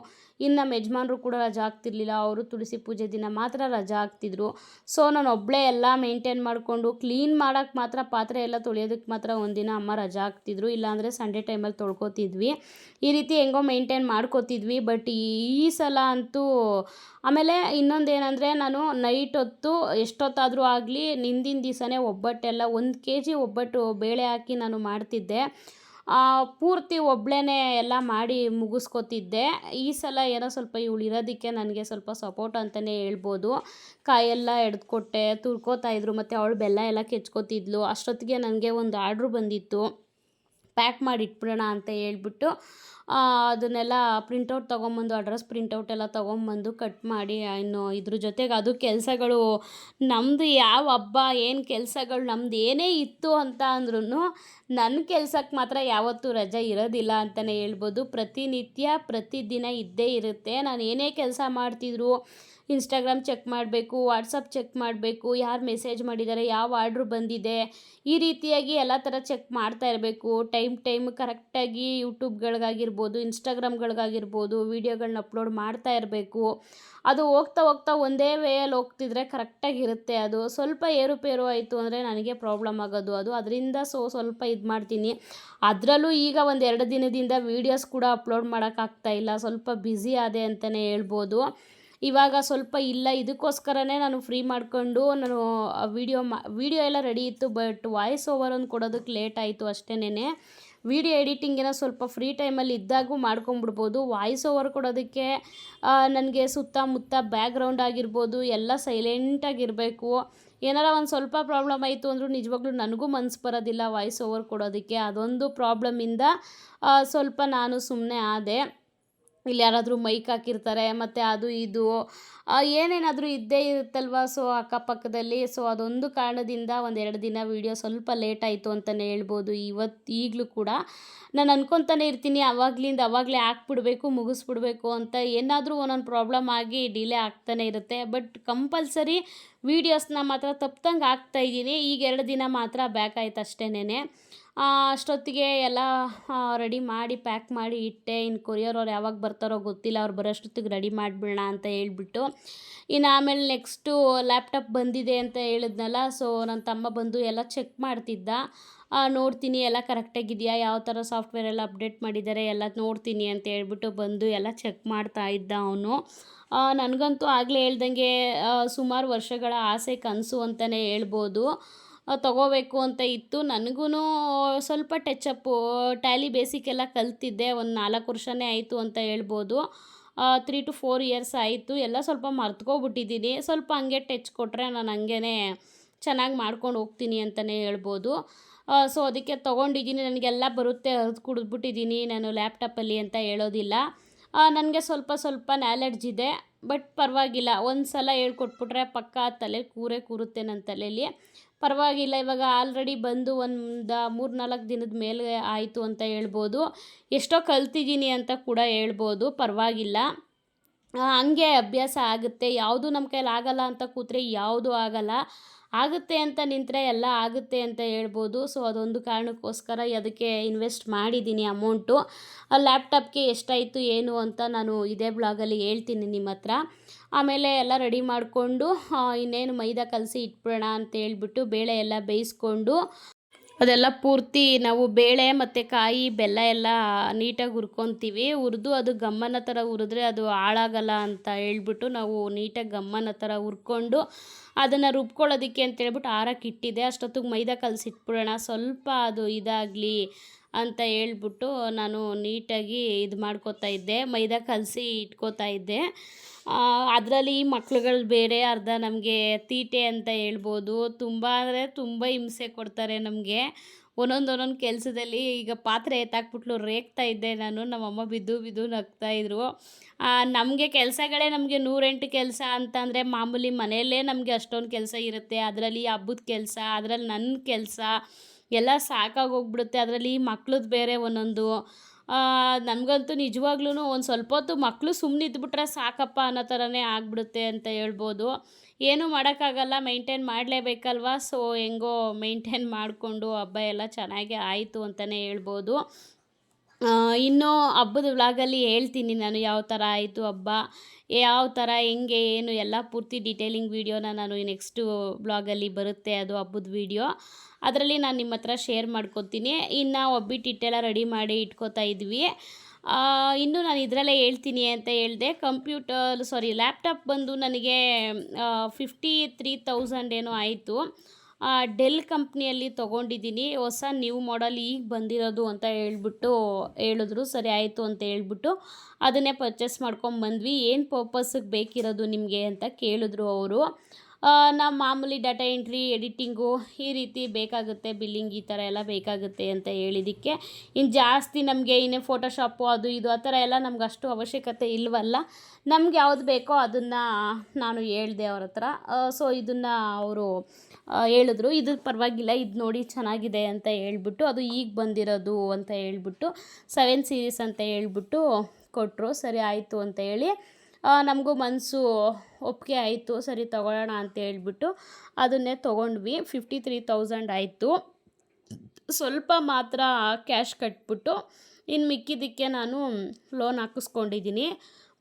ಇನ್ನು ನಮ್ಮ ಯಜಮಾನ್ರು ಕೂಡ ರಜಾ ಆಗ್ತಿರ್ಲಿಲ್ಲ ಅವರು ತುಳಸಿ ಪೂಜೆ ದಿನ ಮಾತ್ರ ರಜಾ ಆಗ್ತಿದ್ರು ಸೊ ನಾನು ಒಬ್ಬಳೇ ಎಲ್ಲ ಮೇಂಟೈನ್ ಮಾಡಿಕೊಂಡು ಕ್ಲೀನ್ ಮಾಡೋಕ್ಕೆ ಮಾತ್ರ ಪಾತ್ರೆ ಎಲ್ಲ ತೊಳೆಯೋದಕ್ಕೆ ಮಾತ್ರ ಒಂದಿನ ಅಮ್ಮ ರಜಾ ಆಗ್ತಿದ್ರು ಇಲ್ಲಾಂದರೆ ಸಂಡೇ ಟೈಮಲ್ಲಿ ತೊಳ್ಕೊತಿದ್ವಿ. ಈ ರೀತಿ ಹೆಂಗೋ ಮೇಂಟೈನ್ ಮಾಡ್ಕೋತಿದ್ವಿ. ಬಟ್ ಈ ಸಲ ಅಂತೂ ಆಮೇಲೆ ಇನ್ನೊಂದೇನೆಂದರೆ ನಾನು ನೈಟ್ ಹೊತ್ತು ಎಷ್ಟೊತ್ತಾದರೂ ಆಗಲಿ, ನಿಂದಿನ ದಿವಸನೇ ಒಬ್ಬಟ್ಟೆಲ್ಲ ಒಂದು ಕೆ ಜಿ ಒಬ್ಬಟ್ಟು ಬೇಳೆ ಹಾಕಿ ನಾನು ಮಾಡ್ತಿದ್ದೆ. ಪೂರ್ತಿ ಒಬ್ಬಳೇ ಎಲ್ಲ ಮಾಡಿ ಮುಗಿಸ್ಕೊತಿದ್ದೆ. ಈ ಸಲ ಏನೋ ಸ್ವಲ್ಪ ಇವಳು ಇರೋದಕ್ಕೆ ನನಗೆ ಸ್ವಲ್ಪ ಸಪೋರ್ಟ್ ಅಂತಲೇ ಹೇಳ್ಬೋದು. ಕಾಯೆಲ್ಲ ಎಡ್ದುಕೊಟ್ಟೆ ತುರ್ಕೋತಾ ಇದ್ರು, ಮತ್ತು ಅವಳು ಬೆಲ್ಲ ಎಲ್ಲ ಕೆಚ್ಕೋತಿದ್ಲು. ಅಷ್ಟೊತ್ತಿಗೆ ನನಗೆ ಒಂದು ಆರ್ಡ್ರು ಬಂದಿತ್ತು. ಪ್ಯಾಕ್ ಮಾಡಿ ಇಟ್ಬಿಡೋಣ ಅಂತ ಹೇಳ್ಬಿಟ್ಟು ಅದನ್ನೆಲ್ಲ ಪ್ರಿಂಟೌಟ್ ತೊಗೊಂಬಂದು ಅಡ್ರೆಸ್ ಪ್ರಿಂಟೌಟ್ ಎಲ್ಲ ತೊಗೊಂಬಂದು ಕಟ್ ಮಾಡಿ ಇನ್ನು ಇದ್ರ ಜೊತೆಗೆ ಅದು ಕೆಲಸಗಳು ನಮ್ಮದು ಯಾವ ಹಬ್ಬ, ಏನು ಕೆಲಸಗಳು, ನಮ್ದು ಏನೇ ಇತ್ತು ಅಂತ ಅಂದ್ರೂ ನನ್ನ ಕೆಲ್ಸಕ್ಕೆ ಮಾತ್ರ ಯಾವತ್ತೂ ರಜೆ ಇರೋದಿಲ್ಲ ಅಂತಲೇ ಹೇಳ್ಬೋದು. ಪ್ರತಿನಿತ್ಯ, ಪ್ರತಿದಿನ ಇದ್ದೇ ಇರುತ್ತೆ. ನಾನು ಏನೇ ಕೆಲಸ ಮಾಡ್ತಿದ್ರು ಇನ್ಸ್ಟಾಗ್ರಾಮ್ ಚೆಕ್ ಮಾಡಬೇಕು ವಾಟ್ಸಪ್ ಚೆಕ್ ಮಾಡಬೇಕು, ಯಾರು ಮೆಸೇಜ್ ಮಾಡಿದ್ದಾರೆ ಯಾವ ಆರ್ಡ್ರ್ ಬಂದಿದೆ, ಈ ರೀತಿಯಾಗಿ ಎಲ್ಲ ಥರ ಚೆಕ್ ಮಾಡ್ತಾ ಇರಬೇಕು. ಟೈಮ್ ಟೈಮ್ ಕರೆಕ್ಟಾಗಿ ಯೂಟ್ಯೂಬ್ಗಳಿಗಾಗಿರ್ಬೋದು ಇನ್ಸ್ಟಾಗ್ರಾಮ್ಗಳಿಗಾಗಿರ್ಬೋದು ವೀಡಿಯೋಗಳನ್ನ ಅಪ್ಲೋಡ್ ಮಾಡ್ತಾ ಇರಬೇಕು. ಅದು ಹೋಗ್ತಾ ಹೋಗ್ತಾ ಒಂದೇ ವೇಯಲ್ಲಿ ಹೋಗ್ತಿದ್ರೆ ಕರೆಕ್ಟಾಗಿರುತ್ತೆ ಅದು. ಸ್ವಲ್ಪ ಏರುಪೇರು ಆಯಿತು ಅಂದರೆ ನನಗೆ ಪ್ರಾಬ್ಲಮ್ ಆಗೋದು ಅದು. ಅದರಿಂದ ಸೊ ಸ್ವಲ್ಪ ಇದು ಮಾಡ್ತೀನಿ. ಅದರಲ್ಲೂ ಈಗ ಒಂದು ಎರಡು ದಿನದಿಂದ ವೀಡಿಯೋಸ್ ಕೂಡ ಅಪ್ಲೋಡ್ ಮಾಡೋಕ್ಕಾಗ್ತಾ ಇಲ್ಲ. ಸ್ವಲ್ಪ ಬ್ಯುಸಿ ಆದೆ ಅಂತಲೇ ಹೇಳ್ಬೋದು. ಇವಾಗ ಸ್ವಲ್ಪ ಇಲ್ಲ, ಇದಕ್ಕೋಸ್ಕರನೇ ನಾನು ಫ್ರೀ ಮಾಡಿಕೊಂಡು ನಾನು ವೀಡಿಯೋ ಮಾ ವೀಡಿಯೋ ಎಲ್ಲ ರೆಡಿ ಇತ್ತು ಬಟ್ ವಾಯ್ಸ್ ಓವರ್ ಒಂದು ಕೊಡೋದಕ್ಕೆ ಲೇಟ್ ಆಯಿತು ಅಷ್ಟೇನೆ ವೀಡಿಯೋ ಎಡಿಟಿಂಗೇನೋ ಸ್ವಲ್ಪ ಫ್ರೀ ಟೈಮಲ್ಲಿ ಇದ್ದಾಗೂ ಮಾಡ್ಕೊಂಬಿಡ್ಬೋದು ವಾಯ್ಸ್ ಓವರ್ ಕೊಡೋದಕ್ಕೆ ನನಗೆ ಸುತ್ತಮುತ್ತ ಬ್ಯಾಕ್ಗ್ರೌಂಡ್ ಆಗಿರ್ಬೋದು, ಎಲ್ಲ ಸೈಲೆಂಟಾಗಿರಬೇಕು ಏನಾರ ಒಂದು ಸ್ವಲ್ಪ ಪ್ರಾಬ್ಲಮ್ ಆಯಿತು ಅಂದರೂ ನಿಜವಾಗ್ಲೂ ನನಗೂ ಮನ್ಸು ಬರೋದಿಲ್ಲ ವಾಯ್ಸ್ ಓವರ್ ಕೊಡೋದಕ್ಕೆ. ಅದೊಂದು ಪ್ರಾಬ್ಲಮಿಂದ ಸ್ವಲ್ಪ ನಾನು ಸುಮ್ಮನೆ ಆದೆ. ಇಲ್ಲಿ ಯಾರಾದರೂ ಮೈಕ್ ಹಾಕಿರ್ತಾರೆ, ಮತ್ತು ಅದು ಇದು ಏನೇನಾದರೂ ಇದ್ದೇ ಇರುತ್ತಲ್ವ? ಸೊ ಅಕ್ಕಪಕ್ಕದಲ್ಲಿ ಸೊ ಅದೊಂದು ಕಾರಣದಿಂದ ಒಂದೆರಡು ದಿನ ವೀಡಿಯೋ ಸ್ವಲ್ಪ ಲೇಟ್ ಆಯಿತು ಅಂತಲೇ ಹೇಳ್ಬೋದು. ಇವತ್ತು ಈಗಲೂ ಕೂಡ ನಾನು ಅನ್ಕೊತಾನೆ ಇರ್ತೀನಿ, ಅವಾಗ್ಲಿಂದ ಅವಾಗಲೇ ಹಾಕ್ಬಿಡ್ಬೇಕು, ಮುಗಿಸ್ಬಿಡ್ಬೇಕು ಅಂತ ಏನಾದರೂ ಒಂದೊಂದು ಪ್ರಾಬ್ಲಮ್ ಆಗಿ ಡಿಲೇ ಆಗ್ತಾನೆ ಇರುತ್ತೆ. ಬಟ್ ಕಂಪಲ್ಸರಿ ವೀಡಿಯೋಸ್ನ ಮಾತ್ರ ತಪ್ಪದಂಗೆ ಇದ್ದೀನಿ. ಈಗ ಎರಡು ದಿನ ಮಾತ್ರ ಬ್ಯಾಕ್ ಆಯ್ತು ಅಷ್ಟೇನೆ ಅಷ್ಟೊತ್ತಿಗೆ ಎಲ್ಲ ರೆಡಿ ಮಾಡಿ ಪ್ಯಾಕ್ ಮಾಡಿ ಇಟ್ಟೆ. ಇನ್ನು ಕೊರಿಯರ್ ಅವ್ರು ಯಾವಾಗ ಬರ್ತಾರೋ ಗೊತ್ತಿಲ್ಲ. ಅವ್ರು ಬರೋಷ್ಟೊತ್ತಿಗೆ ರೆಡಿ ಮಾಡಿಬಿಡೋಣ ಅಂತ ಹೇಳ್ಬಿಟ್ಟು. ಇನ್ನು ಆಮೇಲೆ ನೆಕ್ಸ್ಟು ಲ್ಯಾಪ್ಟಾಪ್ ಬಂದಿದೆ ಅಂತ ಹೇಳಿದ್ನಲ್ಲ ಸೊ ನನ್ನ ತಮ್ಮ ಬಂದು ಎಲ್ಲ ಚೆಕ್ ಮಾಡ್ತಿದ್ದ. ನೋಡ್ತೀನಿ, ಎಲ್ಲ ಕರೆಕ್ಟಾಗಿದೆಯಾ ಯಾವ ಥರ ಸಾಫ್ಟ್ವೇರ್ ಎಲ್ಲ ಅಪ್ಡೇಟ್ ಮಾಡಿದ್ದಾರೆ? ಎಲ್ಲ ನೋಡ್ತೀನಿ ಅಂತ ಹೇಳ್ಬಿಟ್ಟು ಬಂದು ಎಲ್ಲ ಚೆಕ್ ಮಾಡ್ತಾ ಇದ್ದ ಅವನು. ನನಗಂತೂ ಆಗಲೇ ಹೇಳ್ದಂಗೆ ಸುಮಾರು ವರ್ಷಗಳ ಆಸೆ ಕನಸು ಅಂತಲೇ ಹೇಳ್ಬೋದು. ತಗೋಬೇಕು ಅಂತ ಇತ್ತು. ನನಗೂ ಸ್ವಲ್ಪ ಟಚಪ್ಪು ಟ್ಯಾಲಿ ಬೇಸಿಕ್ ಎಲ್ಲ ಕಲ್ತಿದ್ದೆ. ಒಂದು ನಾಲ್ಕು ವರ್ಷನೇ ಆಯಿತು ಅಂತ ಹೇಳ್ಬೋದು. ತ್ರೀ ಟು ಫೋರ್ ಇಯರ್ಸ್ ಆಯಿತು. ಎಲ್ಲ ಸ್ವಲ್ಪ ಮರ್ತ್ಕೊಬಿಟ್ಟಿದ್ದೀನಿ. ಸ್ವಲ್ಪ ಹಂಗೆ ಟಚ್ ಕೊಟ್ಟರೆ ನಾನು ಹಂಗೇ ಚೆನ್ನಾಗಿ ಮಾಡ್ಕೊಂಡು ಹೋಗ್ತೀನಿ ಅಂತಲೇ ಹೇಳ್ಬೋದು. ಸೊ ಅದಕ್ಕೆ ತೊಗೊಂಡಿದ್ದೀನಿ. ನನಗೆಲ್ಲ ಬರುತ್ತೆ. ಅದು ಕುಡಿದ್ಬಿಟ್ಟಿದ್ದೀನಿ. ನಾನು ಲ್ಯಾಪ್ಟಾಪಲ್ಲಿ ಅಂತ ಹೇಳೋದಿಲ್ಲ. ನನಗೆ ಸ್ವಲ್ಪ ಸ್ವಲ್ಪ ನಾಲೆಡ್ಜ್ ಇದೆ. ಬಟ್ ಪರವಾಗಿಲ್ಲ. ಒಂದು ಸಲ ಹೇಳ್ಕೊಟ್ಬಿಟ್ರೆ ಪಕ್ಕ ತಲೆ ಕೂರೆ ಕೂರುತ್ತೆ ನನ್ನ ತಲೆಯಲ್ಲಿ ಪರವಾಗಿಲ್ಲ, ಇವಾಗ ಆಲ್ರೆಡಿ ಬಂದು ಒಂದು ಮೂರು ನಾಲ್ಕು ದಿನದ ಮೇಲೆ ಆಯಿತು ಅಂತ ಹೇಳ್ಬೋದು. ಎಷ್ಟೋ ಕಲ್ತಿದ್ದೀನಿ ಅಂತ ಕೂಡ ಹೇಳ್ಬೋದು, ಪರವಾಗಿಲ್ಲ. ಹಂಗೆ ಅಭ್ಯಾಸ ಆಗುತ್ತೆ. ಯಾವುದು ನಮ್ಮ ಕೈಲಿ ಆಗಲ್ಲ ಅಂತ ಕೂತ್ರೆ ಯಾವುದು ಆಗಲ್ಲ. ಆಗುತ್ತೆ ಅಂತ ನಿಂತರೆ ಎಲ್ಲ ಆಗುತ್ತೆ ಅಂತ ಹೇಳ್ಬೋದು. ಸೊ ಅದೊಂದು ಕಾರಣಕ್ಕೋಸ್ಕರ ಅದಕ್ಕೆ ಇನ್ವೆಸ್ಟ್ ಮಾಡಿದ್ದೀನಿ ಅಮೌಂಟು ಲ್ಯಾಪ್ಟಾಪ್ಗೆ ಎಷ್ಟಾಯಿತು, ಏನು ಅಂತ ನಾನು ಇದೇ ಬ್ಲಾಗಲ್ಲಿ ಹೇಳ್ತೀನಿ ನಿಮ್ಮ ಹತ್ರ. ಆಮೇಲೆ ಎಲ್ಲ ರೆಡಿ ಮಾಡಿಕೊಂಡು ಇನ್ನೇನು ಮೈದಾ ಕಲಸಿ ಇಟ್ಬಿಡೋಣ ಅಂತ ಹೇಳ್ಬಿಟ್ಟು ಬೇಳೆ ಎಲ್ಲ ಬೇಯಿಸ್ಕೊಂಡು, ಅದೆಲ್ಲ ಪೂರ್ತಿ ನಾವು ಬೇಳೆ ಮತ್ತು ಕಾಯಿ, ಬೆಲ್ಲ ಎಲ್ಲ ನೀಟಾಗಿ ಹುರ್ಕೊತೀವಿ. ಹುರಿದು ಅದು ಗಮ್ಮನ ಥರ ಹುರಿದ್ರೆ ಅದು ಹಾಳಾಗಲ್ಲ ಅಂತ ಹೇಳ್ಬಿಟ್ಟು ನಾವು ನೀಟಾಗಿ ಗಮ್ಮನ ಥರ ಹುರ್ಕೊಂಡು, ಅದನ್ನು ರುಬ್ಕೊಳ್ಳೋದಕ್ಕೆ ಅಂತ ಹೇಳ್ಬಿಟ್ಟು ಆರಕ್ಕೆ ಇಟ್ಟಿದ್ದೆ. ಅಷ್ಟೊತ್ತಿಗೆ ಮೈದಾ ಕಲಸಿ ಇಟ್ಬಿಡೋಣ, ಸ್ವಲ್ಪ ಅದು ಇದಾಗಲಿ ಅಂತ ಹೇಳ್ಬಿಟ್ಟು ನಾನು ನೀಟಾಗಿ ಇದು ಮಾಡ್ಕೋತಾ ಇದ್ದೆ. ಮೈದಾ ಕಲಸಿ ಇಟ್ಕೋತಾ ಇದ್ದೆ. ಅದರಲ್ಲಿ ಮಕ್ಳುಗಳು ಬೇರೆ ಅರ್ಧ ನಮಗೆ ತೀಟೆ ಅಂತ ಹೇಳ್ಬೋದು. ತುಂಬ ಅಂದರೆ ತುಂಬ ಹಿಂಸೆ ಕೊಡ್ತಾರೆ ನಮಗೆ. ಒಂದೊಂದು ಒಂದೊಂದು ಕೆಲಸದಲ್ಲಿ ಈಗ ಪಾತ್ರೆ ಎತ್ತಾಕ್ಬಿಟ್ಲು ರೇಗ್ತಾ ಇದ್ದೆ ನಾನು. ನಮ್ಮಮ್ಮ ಬಿದ್ದು ಬಿದ್ದು ನಗ್ತಾಯಿದ್ರು ನಮಗೆ ಕೆಲಸಗಳೇ ನಮಗೆ ನೂರೆಂಟು ಕೆಲಸ ಅಂತಂದರೆ ಮಾಮೂಲಿ ಮನೆಯಲ್ಲೇ ನಮಗೆ ಅಷ್ಟೊಂದು ಕೆಲಸ ಇರುತ್ತೆ. ಅದರಲ್ಲಿ ಹಬ್ಬದ ಕೆಲಸ, ಅದರಲ್ಲಿ ನನ್ನ ಕೆಲಸ ಎಲ್ಲ ಸಾಕಾಗೋಗ್ಬಿಡುತ್ತೆ ಅದರಲ್ಲಿ ಮಕ್ಳದ್ದು ಬೇರೆ ಒಂದೊಂದು. ನನಗಂತೂ ನಿಜವಾಗ್ಲೂ ಒಂದು ಸ್ವಲ್ಪ ಹೊತ್ತು ಮಕ್ಕಳು ಸುಮ್ಮನೆ ಇದ್ಬಿಟ್ರೆ ಸಾಕಪ್ಪ ಅನ್ನೋ ಥರನೇ ಆಗಿಬಿಡುತ್ತೆ ಅಂತ ಹೇಳ್ಬೋದು. ಏನೂ ಮಾಡೋಕ್ಕಾಗಲ್ಲ ಮೈಂಟೈನ್ ಮಾಡಲೇಬೇಕಲ್ವಾ? ಸೊ ಹೆಂಗೋ ಮೈಂಟೈನ್ ಮಾಡಿಕೊಂಡು ಹಬ್ಬ ಎಲ್ಲ ಚೆನ್ನಾಗೇ ಆಯಿತು ಅಂತಲೇ ಹೇಳ್ಬೋದು. ಇನ್ನೂ ಇನ್ನು ಹಬ್ಬದ ವ್ಲಾಗಲ್ಲಿ ಹೇಳ್ತೀನಿ ನಾನು ಯಾವ ಥರ ಆಯಿತು ಹಬ್ಬ. ಯಾವ ಥರ ಹೆಂಗೆ, ಏನು, ಎಲ್ಲ ಪೂರ್ತಿ ಡೀಟೇಲಿಂಗ್ ವೀಡಿಯೋನ ನಾನು ನೆಕ್ಸ್ಟು ಬ್ಲಾಗಲ್ಲಿ ಬರುತ್ತೆ ಅದು ಹಬ್ಬದ ವೀಡಿಯೋ ಅದರಲ್ಲಿ ನಾನು ನಿಮ್ಮ ಹತ್ರ ಶೇರ್ ಮಾಡ್ಕೊತೀನಿ. ಇನ್ನು ಒಬ್ಬಿಟ್ಟು ಇಟ್ಟೆಲ್ಲ ರೆಡಿ ಮಾಡಿ ಇಟ್ಕೋತಾ ಇದ್ವಿ. ಇನ್ನು ನಾನು ಇದರಲ್ಲೇ ಹೇಳ್ತೀನಿ ಅಂತ ಹೇಳಿದೆ. ಕಂಪ್ಯೂಟರ್ ಸಾರಿ ಲ್ಯಾಪ್ಟಾಪ್ ಬಂದು ನನಗೆ ಫಿಫ್ಟಿ ತ್ರೀ ತೌಸಂಡ್ ಏನೋ ಆಯಿತು. ಡೆಲ್ ಕಂಪ್ನಿಯಲ್ಲಿ ತೊಗೊಂಡಿದ್ದೀನಿ. ಹೊಸ ನ್ಯೂ ಮಾಡೆಲ್ ಈಗ ಬಂದಿರೋದು ಅಂತ ಹೇಳ್ಬಿಟ್ಟು ಹೇಳಿದ್ರು. ಸರಿ ಆಯಿತು ಅಂತ ಹೇಳ್ಬಿಟ್ಟು ಅದನ್ನೇ ಪರ್ಚೇಸ್ ಮಾಡ್ಕೊಂಬಂದ್ವಿ ಏನು ಪರ್ಪಸ್ಸಿಗೆ ಬೇಕಿರೋದು ನಿಮಗೆ ಅಂತ ಕೇಳಿದ್ರು ಅವರು. ನಾವು ಮಾಮೂಲಿ ಡಾಟಾ ಎಂಟ್ರಿ, ಎಡಿಟಿಂಗು ಈ ರೀತಿ ಬೇಕಾಗುತ್ತೆ, ಬಿಲ್ಲಿಂಗ್ ಈ ಥರ ಎಲ್ಲ ಬೇಕಾಗುತ್ತೆ ಅಂತ ಹೇಳಿದ್ದಕ್ಕೆ ಇನ್ನು ಜಾಸ್ತಿ ನಮಗೆ ಇನ್ನೇ ಫೋಟೋಶಾಪು ಅದು ಇದು ಆ ಥರ ಎಲ್ಲ ನಮ್ಗೆ ಅಷ್ಟು ಅವಶ್ಯಕತೆ ಇಲ್ಲವಲ್ಲ ನಮ್ಗೆ ಯಾವ್ದು ಬೇಕೋ ಅದನ್ನು ನಾನು ಹೇಳಿದೆ ಅವ್ರ ಹತ್ರ. ಸೊ ಇದನ್ನು ಅವರು ಹೇಳಿದ್ರು. ಇದು ಪರವಾಗಿಲ್ಲ, ಇದು ನೋಡಿ ಚೆನ್ನಾಗಿದೆ ಅಂತ ಹೇಳ್ಬಿಟ್ಟು, ಅದು ಈಗ ಬಂದಿರೋದು ಅಂತ ಹೇಳ್ಬಿಟ್ಟು ಸೆವೆನ್ ಸೀರೀಸ್ ಅಂತ ಹೇಳ್ಬಿಟ್ಟು ಕೊಟ್ಟರು ಸರಿ, ಆಯಿತು ಅಂತ ಹೇಳಿ. ನಮಗೂ ಮನಸ್ಸು ಒಪ್ಪಿಗೆ ಆಯಿತು, ಸರಿ ತೊಗೊಳ್ಳೋಣ ಅಂತ ಹೇಳ್ಬಿಟ್ಟು ಅದನ್ನೇ ತೊಗೊಂಡ್ವಿ. ಫಿಫ್ಟಿ ತ್ರೀ ತೌಸಂಡ್ ಆಯಿತು. ಸ್ವಲ್ಪ ಮಾತ್ರ ಕ್ಯಾಶ್ ಕಟ್ಬಿಟ್ಟು ಇನ್ನು ಮಿಕ್ಕಿದ್ದಕ್ಕೆ ನಾನು ಲೋನ್ ಹಾಕಿಸ್ಕೊಂಡಿದ್ದೀನಿ.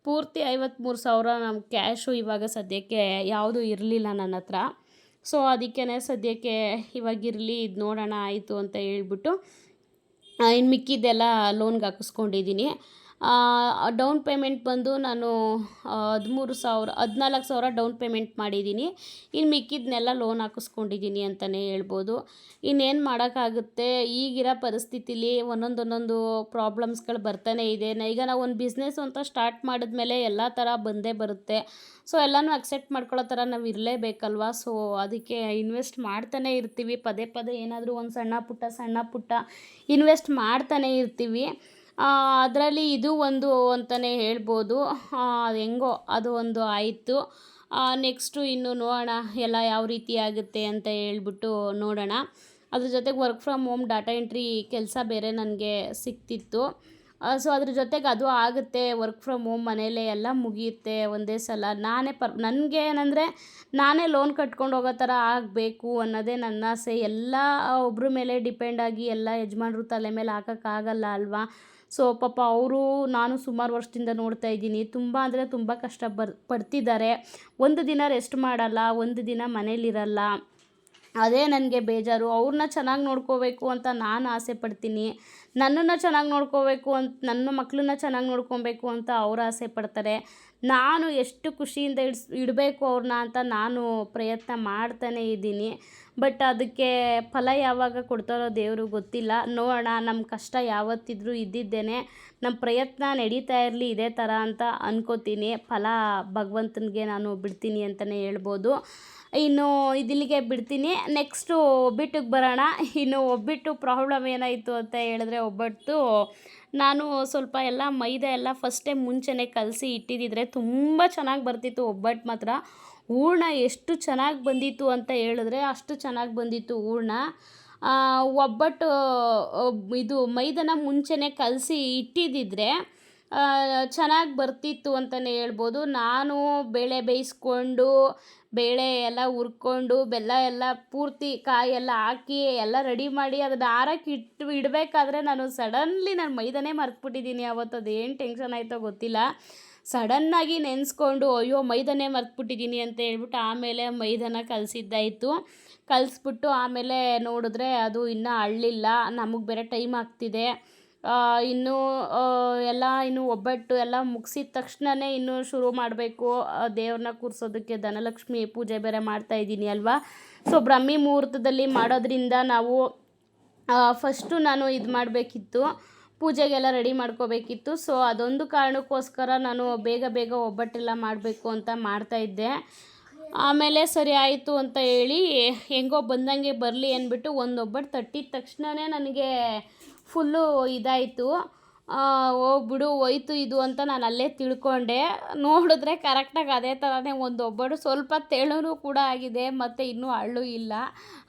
ಪೂರ್ತಿ ಐವತ್ತ್ಮೂರು ಸಾವಿರ ನಮ್ಮ ಕ್ಯಾಶು ಇವಾಗ ಸದ್ಯಕ್ಕೆ ಯಾವುದೂ ಇರಲಿಲ್ಲ ನನ್ನ ಹತ್ರ. ಸೊ ಅದಕ್ಕೇ ಸದ್ಯಕ್ಕೆ ಇವಾಗಿರಲಿ ಇದು ನೋಡೋಣ, ಆಯಿತು ಅಂತ ಹೇಳ್ಬಿಟ್ಟು ಇನ್ನು ಮಿಕ್ಕಿದ್ದೆಲ್ಲ ಲೋನ್ಗೆ ಹಾಕಿಸ್ಕೊಂಡಿದ್ದೀನಿ. ಡೌನ್ ಪೇಮೆಂಟ್ ಬಂದು ನಾನು ಹದಿಮೂರು ಸಾವಿರ, ಹದಿನಾಲ್ಕು ಸಾವಿರ ಡೌನ್ ಪೇಮೆಂಟ್ ಮಾಡಿದ್ದೀನಿ. ಇನ್ನು ಮಿಕ್ಕಿದ್ನೆಲ್ಲ ಲೋನ್ ಹಾಕಿಸ್ಕೊಂಡಿದ್ದೀನಿ ಅಂತಲೇ ಹೇಳ್ಬೋದು. ಇನ್ನೇನು ಮಾಡೋಕ್ಕಾಗುತ್ತೆ? ಈಗಿರೋ ಪರಿಸ್ಥಿತಿಲಿ ಒಂದೊಂದು ಒಂದೊಂದು ಪ್ರಾಬ್ಲಮ್ಸ್ಗಳು ಬರ್ತಾನೆ ಇದೆ. ಈಗ ನಾವು ಒಂದು ಬಿಸ್ನೆಸ್ ಅಂತ ಸ್ಟಾರ್ಟ್ ಮಾಡಿದ್ಮೇಲೆ ಎಲ್ಲ ಥರ ಬಂದೇ ಬರುತ್ತೆ. ಸೊ ಎಲ್ಲನೂ ಅಕ್ಸೆಪ್ಟ್ ಮಾಡ್ಕೊಳ್ಳೋ ಥರ ನಾವು ಇರಲೇಬೇಕಲ್ವಾ? ಸೊ ಅದಕ್ಕೆ ಇನ್ವೆಸ್ಟ್ ಮಾಡ್ತಾನೆ ಇರ್ತೀವಿ. ಪದೇ ಪದೇ ಏನಾದರೂ ಒಂದು ಸಣ್ಣ ಪುಟ್ಟ ಸಣ್ಣ ಪುಟ್ಟ ಇನ್ವೆಸ್ಟ್ ಮಾಡ್ತಾನೆ ಇರ್ತೀವಿ. ಅದರಲ್ಲಿ ಇದು ಒಂದು ಅಂತಲೇ ಹೇಳ್ಬೋದು. ಅದು ಹೆಂಗೋ, ಅದು ಒಂದು ಆಯಿತು. ನೆಕ್ಸ್ಟು ಇನ್ನು ನೋಡೋಣ, ಎಲ್ಲ ಯಾವ ರೀತಿ ಆಗುತ್ತೆ ಅಂತ ಹೇಳ್ಬಿಟ್ಟು ನೋಡೋಣ. ಅದ್ರ ಜೊತೆಗೆ work from home data entry ಕೆಲಸ ಬೇರೆ ನನಗೆ ಸಿಕ್ತಿತ್ತು. ಸೊ ಅದ್ರ ಜೊತೆಗೆ ಅದು ಆಗುತ್ತೆ ವರ್ಕ್ ಫ್ರಮ್ ಹೋಮ್ ಮನೇಲೆ ಎಲ್ಲ ಮುಗಿಯುತ್ತೆ ಒಂದೇ ಸಲ. ನಾನೇ ಪರ್, ನನಗೆ ಏನಂದರೆ ನಾನೇ ಲೋನ್ ಕಟ್ಕೊಂಡು ಹೋಗೋ ಥರ ಆಗಬೇಕು ಅನ್ನೋದೇ ನನ್ನ ಆಸೆ. ಎಲ್ಲ ಒಬ್ಬರ ಮೇಲೆ ಡಿಪೆಂಡ್ ಆಗಿ ಎಲ್ಲ ಯಜಮಾನ್ರು ತಲೆ ಮೇಲೆ ಹಾಕೋಕ್ಕಾಗಲ್ಲ ಅಲ್ವಾ? ಸೊ ಪಾಪ ಅವರು ನಾನು ಸುಮಾರು ವರ್ಷದಿಂದ ನೋಡ್ತಾ ಇದ್ದೀನಿ. ತುಂಬ ಅಂದರೆ ತುಂಬ ಕಷ್ಟ ಬರ್, ಪಡ್ತಿದ್ದಾರೆ. ಒಂದು ದಿನ ರೆಸ್ಟ್ ಮಾಡಲ್ಲ, ಒಂದು ದಿನ ಮನೇಲಿರಲ್ಲ. ಅದೇ ನನಗೆ ಬೇಜಾರು ಅವ್ರನ್ನ ಚೆನ್ನಾಗಿ ನೋಡ್ಕೋಬೇಕು ಅಂತ ನಾನು ಆಸೆ ಪಡ್ತೀನಿ. ನನ್ನನ್ನು ಚೆನ್ನಾಗಿ ನೋಡ್ಕೋಬೇಕು ಅಂತ ನನ್ನ ಮಕ್ಕಳನ್ನ ಚೆನ್ನಾಗಿ ನೋಡ್ಕೊಬೇಕು ಅಂತ ಅವ್ರು ಆಸೆ ಪಡ್ತಾರೆ. ನಾನು ಎಷ್ಟು ಖುಷಿಯಿಂದ ಇಡ್ಸ್, ಇಡಬೇಕು ಅವ್ರನ್ನ ಅಂತ ನಾನು ಪ್ರಯತ್ನ ಮಾಡ್ತಾನೇ ಇದ್ದೀನಿ. ಬಟ್ ಅದಕ್ಕೆ ಫಲ ಯಾವಾಗ ಕೊಡ್ತಾರೋ ದೇವರು ಗೊತ್ತಿಲ್ಲ. ನೋಡೋಣ ನಮ್ಮ ಕಷ್ಟ ಯಾವತ್ತಿದ್ರೂ ಇದ್ದಿದ್ದೇನೆ ನಮ್ಮ ಪ್ರಯತ್ನ ನಡೀತಾ ಇರಲಿ ಇದೇ ಥರ ಅಂತ ಅನ್ಕೋತೀನಿ. ಫಲ ಭಗವಂತನಿಗೆ ನಾನು ಬಿಡ್ತೀನಿ ಅಂತಲೇ ಹೇಳ್ಬೋದು. ಇನ್ನು ಇದಿಲ್ಲಿಗೆ ಬಿಡ್ತೀನಿ. ನೆಕ್ಸ್ಟು ಒಬ್ಬಿಟ್ಟಿಗೆ ಬರೋಣ. ಇನ್ನು ಒಬ್ಬಿಟ್ಟು ಪ್ರಾಬ್ಲಮ್ ಏನಾಯಿತು ಅಂತ ಹೇಳಿದ್ರೆ ಒಬ್ಬಟ್ಟು, ನಾನು ಸ್ವಲ್ಪ ಎಲ್ಲ ಮೈದಾ ಎಲ್ಲ ಫಸ್ಟೇ ಮುಂಚೆನೇ ಕಲಸಿ ಇಟ್ಟಿದ್ದಿದ್ರೆ ತುಂಬ ಚೆನ್ನಾಗಿ ಬರ್ತಿತ್ತು ಒಬ್ಬಟ್ಟು ಮಾತ್ರ. ಹೂರ್ಣ ಎಷ್ಟು ಚೆನ್ನಾಗಿ ಬಂದಿತ್ತು ಅಂತ ಹೇಳಿದ್ರೆ ಅಷ್ಟು ಚೆನ್ನಾಗಿ ಬಂದಿತ್ತು ಹೂರ್ಣ ಒಬ್ಬಟ್ಟು ಇದು ಮೈದಾನ ಮುಂಚೆನೇ ಕಲಸಿ ಇಟ್ಟಿದ್ದಿದ್ರೆ ಚೆನ್ನಾಗಿ ಬರ್ತಿತ್ತು ಅಂತಲೇ ಹೇಳ್ಬೋದು. ನಾನು ಬೇಳೆ ಬೇಯಿಸ್ಕೊಂಡು, ಬೇಳೆ ಎಲ್ಲ ಹುರ್ಕೊಂಡು, ಬೆಲ್ಲ ಎಲ್ಲ ಪೂರ್ತಿ ಕಾಯಿ ಎಲ್ಲ ಹಾಕಿ ಎಲ್ಲ ರೆಡಿ ಮಾಡಿ ಅದನ್ನು ಆರಕ್ಕೆ ಇಟ್ಟು ಇಡಬೇಕಾದ್ರೆ ನಾನು ಸಡನ್ಲಿ ನಾನು ಮೈದಾನೇ ಮರ್ತ್ಬಿಟ್ಟಿದ್ದೀನಿ. ಅವತ್ತು ಅದೇನು ಟೆನ್ಷನ್ ಆಯಿತೋ ಗೊತ್ತಿಲ್ಲ. ಸಡನ್ನಾಗಿ ನೆನೆಸ್ಕೊಂಡು, ಅಯ್ಯೋ, ಮೈದಾನೇ ಮರ್ತ್ಬಿಟ್ಟಿದ್ದೀನಿ ಅಂತ ಹೇಳ್ಬಿಟ್ಟು ಆಮೇಲೆ ಮೈದಾನ ಕಲಿಸಿದ್ದಾಯಿತು. ಕಲಿಸ್ಬಿಟ್ಟು ಆಮೇಲೆ ನೋಡಿದ್ರೆ ಅದು ಇನ್ನೂ ಅಳ್ಳಿಲ್ಲ, ನಮಗೆ ಬೇರೆ ಟೈಮ್ ಆಗ್ತಿದೆ. ಇನ್ನೂ ಎಲ್ಲ ಇನ್ನು ಒಬ್ಬಟ್ಟು ಎಲ್ಲ ಮುಗಿಸಿದ ತಕ್ಷಣವೇ ಇನ್ನು ಶುರು ಮಾಡಬೇಕು. ದೇವ್ರನ್ನ ಕೂರಿಸೋದಕ್ಕೆ ಧನಲಕ್ಷ್ಮಿ ಪೂಜೆ ಬೇರೆ ಮಾಡ್ತಾ ಇದ್ದೀನಿ ಅಲ್ವಾ? ಸೊ, ಬ್ರಹ್ಮಿ ಮುಹೂರ್ತದಲ್ಲಿ ಮಾಡೋದ್ರಿಂದ ನಾವು ಫಸ್ಟು ನಾನು ಇದು ಮಾಡಬೇಕಿತ್ತು. ಪೂಜೆಗೆಲ್ಲ ರೆಡಿ ಮಾಡ್ಕೋಬೇಕಿತ್ತು. ಸೊ ಅದೊಂದು ಕಾರಣಕ್ಕೋಸ್ಕರ ನಾನು ಬೇಗ ಬೇಗ ಒಬ್ಬಟ್ಟೆಲ್ಲ ಮಾಡಬೇಕು ಅಂತ ಮಾಡ್ತಾಯಿದ್ದೆ ಆಮೇಲೆ ಸರಿ ಆಯಿತು ಅಂತ ಹೇಳಿ ಹೆಂಗೋ ಬಂದಂಗೆ ಬರಲಿ ಅಂದ್ಬಿಟ್ಟು ಒಂದು ಒಬ್ಬಟ್ಟು ತಟ್ಟಿದ ತಕ್ಷಣವೇ ನನಗೆ ಫುಲ್ಲು ಇದಾಯಿತು. ಓ ಬಿಡು, ಹೋಯ್ತು ಇದು ಅಂತ ನಾನು ಅಲ್ಲೇ ತಿಳ್ಕೊಂಡೆ. ನೋಡಿದ್ರೆ ಕರೆಕ್ಟಾಗಿ ಅದೇ ಥರನೇ ಒಂದು ಒಬ್ಬಡು ಸ್ವಲ್ಪ ತೆಳುನೂ ಕೂಡ ಆಗಿದೆ, ಮತ್ತು ಇನ್ನೂ ಹಳ್ಳು ಇಲ್ಲ.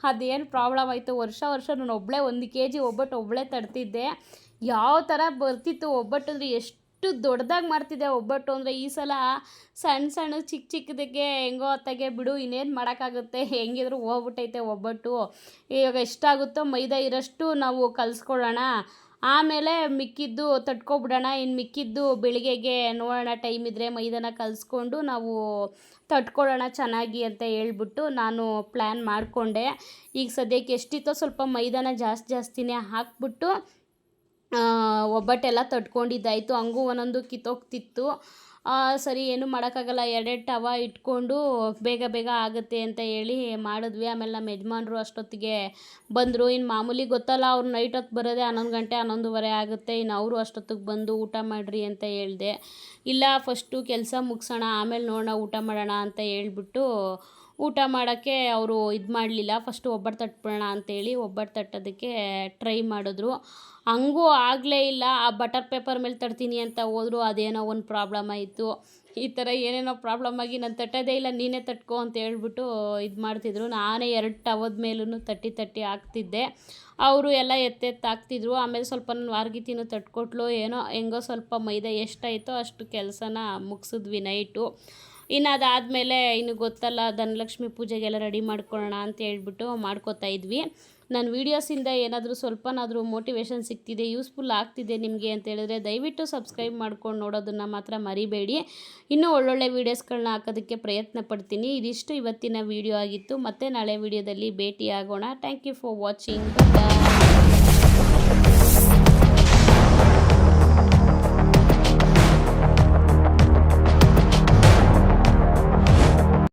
ಅದೇನು ಪ್ರಾಬ್ಲಮ್ ಆಯಿತು? ವರ್ಷ ವರ್ಷ ನಾನು ಒಬ್ಬಳೇ ಒಂದು ಕೆ ಜಿ ಒಬ್ಬಟ್ಟು ಒಬ್ಬಳೇ ತಡ್ತಿದ್ದೆ ಯಾವ ಥರ ಬರ್ತಿತ್ತು ಒಬ್ಬಟ್ಟು ಅಂದರೆ ಎಷ್ಟು ದೊಡ್ಡದಾಗಿ ಮಾಡ್ತಿದ್ದೆ ಒಬ್ಬಟ್ಟು ಅಂದರೆ ಈ ಸಲ ಸಣ್ಣ ಸಣ್ಣ ಚಿಕ್ಕ ಚಿಕ್ಕದಕ್ಕೆ ಹೆಂಗೋ ಅತ್ತಾಗೆ ಬಿಡು ಇನ್ನೇನು ಮಾಡೋಕ್ಕಾಗುತ್ತೆ ಹೆಂಗಿದ್ರು ಹೋಗ್ಬಿಟ್ಟೈತೆ ಒಬ್ಬಟ್ಟು. ಇವಾಗ ಎಷ್ಟಾಗುತ್ತೋ ಮೈದಾ ಇರೋಷ್ಟು ನಾವು ಕಲಿಸ್ಕೊಳ್ಳೋಣ. ಆಮೇಲೆ ಮಿಕ್ಕಿದ್ದು ತಟ್ಕೊಬಿಡೋಣ. ಇನ್ನು ಮಿಕ್ಕಿದ್ದು ಬೆಳಿಗ್ಗೆಗೆ ನೋಡೋಣ ಟೈಮ್ ಇದ್ದರೆ ಮೈದಾನ ಕಲಿಸ್ಕೊಂಡು ನಾವು ತಟ್ಕೊಳ್ಳೋಣ ಚೆನ್ನಾಗಿ ಅಂತ ಹೇಳ್ಬಿಟ್ಟು ನಾನು ಪ್ಲ್ಯಾನ್ ಮಾಡಿಕೊಂಡೆ. ಈಗ ಸದ್ಯಕ್ಕೆ ಎಷ್ಟಿತ್ತೋ ಸ್ವಲ್ಪ ಮೈದಾನ ಜಾಸ್ತಿ ಜಾಸ್ತಿನೇ ಹಾಕ್ಬಿಟ್ಟು ಒಬ್ಬಟ್ಟೆಲ್ಲ ತಟ್ಕೊಂಡಿದ್ದಾಯಿತು. ಹಂಗೂ ಒಂದೊಂದು ಕಿತ್ತೋಗ್ತಿತ್ತು. ಸರಿ, ಏನು ಮಾಡೋಕ್ಕಾಗಲ್ಲ. ಎರಡೆರಡು ತವ ಇಟ್ಕೊಂಡು ಬೇಗ ಬೇಗ ಆಗುತ್ತೆ ಅಂತ ಹೇಳಿ ಮಾಡಿದ್ವಿ. ಆಮೇಲೆ ನಮ್ಮ ಯಜಮಾನ್ರು ಅಷ್ಟೊತ್ತಿಗೆ ಬಂದರು. ಇನ್ನು ಮಾಮೂಲಿ ಗೊತ್ತಲ್ಲ, ಅವ್ರು ನೈಟ್ ಹೊತ್ತು ಬರೋದೇ ಹನ್ನೊಂದು ಗಂಟೆ, ಹನ್ನೊಂದುವರೆ ಆಗುತ್ತೆ. ಇನ್ನು ಅವರು ಅಷ್ಟೊತ್ತಿಗೆ ಬಂದು ಊಟ ಮಾಡಿರಿ ಅಂತ ಹೇಳಿದೆ. ಇಲ್ಲ, ಫಸ್ಟು ಕೆಲಸ ಮುಗಿಸೋಣ, ಆಮೇಲೆ ನೋಡೋಣ, ಊಟ ಮಾಡೋಣ ಅಂತ ಹೇಳ್ಬಿಟ್ಟು ಊಟ ಮಾಡೋಕ್ಕೆ ಅವರು ಇದು ಮಾಡಲಿಲ್ಲ. ಫಸ್ಟು ಒಬ್ಬಟ್ಟು ತಟ್ಬಿಡೋಣ ಅಂತೇಳಿ ಒಬ್ಬಟ್ಟು ತಟ್ಟೋದಕ್ಕೆ ಟ್ರೈ ಮಾಡಿದ್ರು. ಹಂಗೂ ಆಗಲೇ ಇಲ್ಲ. ಆ ಬಟರ್ ಪೇಪರ್ ಮೇಲೆ ತಡ್ತೀನಿ ಅಂತ ಹೋದ್ರು. ಅದೇನೋ ಒಂದು ಪ್ರಾಬ್ಲಮ್ ಆಯಿತು. ಈ ಥರ ಏನೇನೋ ಪ್ರಾಬ್ಲಮ್ ಆಗಿ ನಾನು ತಟ್ಟೋದೇ ಇಲ್ಲ. ನೀನೇ ತಟ್ಕೋ ಅಂತ ಹೇಳ್ಬಿಟ್ಟು ಇದು ಮಾಡ್ತಿದ್ರು. ನಾನೇ ಎರಡು ಟವದ ಮೇಲೂ ತಟ್ಟಿ ತಟ್ಟಿ ಹಾಕ್ತಿದ್ದೆ. ಅವರು ಎಲ್ಲ ಎತ್ತೆತ್ತು ಹಾಕ್ತಿದ್ರು. ಆಮೇಲೆ ಸ್ವಲ್ಪ ನಾನು ವಾರ್ಗಿತಿನೂ ತಟ್ಕೊಟ್ಲು. ಏನೋ, ಹೆಂಗೋ ಸ್ವಲ್ಪ ಮೈದಾ ಎಷ್ಟಾಯಿತೋ ಅಷ್ಟು ಕೆಲಸನ ಮುಗಿಸಿದ್ವಿ ನೈಟು. ಇನ್ನು ಅದಾದಮೇಲೆ ಇನ್ನು ಗೊತ್ತಲ್ಲ, ಧನಲಕ್ಷ್ಮಿ ಪೂಜೆಗೆಲ್ಲ ರೆಡಿ ಮಾಡ್ಕೊಳ್ಳೋಣ ಅಂತ ಹೇಳ್ಬಿಟ್ಟು ಮಾಡ್ಕೋತಾ ಇದ್ವಿ. ನನ್ನ ವೀಡಿಯೋಸಿಂದ ಏನಾದರೂ ಸ್ವಲ್ಪನಾದರೂ ಮೋಟಿವೇಶನ್ ಸಿಗ್ತಿದೆ ಯೂಸ್ಫುಲ್ ಆಗ್ತಿದೆ ನಿಮಗೆ ಅಂತ ಹೇಳಿದ್ರೆ ದಯವಿಟ್ಟು ಸಬ್ಸ್ಕ್ರೈಬ್ ಮಾಡ್ಕೊಂಡು ನೋಡೋದನ್ನು ಮಾತ್ರ ಮರಿಬೇಡಿ. ಇನ್ನೂ ಒಳ್ಳೊಳ್ಳೆ ವೀಡಿಯೋಸ್ಗಳನ್ನ ಹಾಕೋದಕ್ಕೆ ಪ್ರಯತ್ನ ಪಡ್ತೀನಿ. ಇದಿಷ್ಟು ಇವತ್ತಿನ ವೀಡಿಯೋ ಆಗಿತ್ತು. ಮತ್ತೆ ನಾಳೆ ವೀಡಿಯೋದಲ್ಲಿ ಭೇಟಿ ಆಗೋಣ thank you for watching bye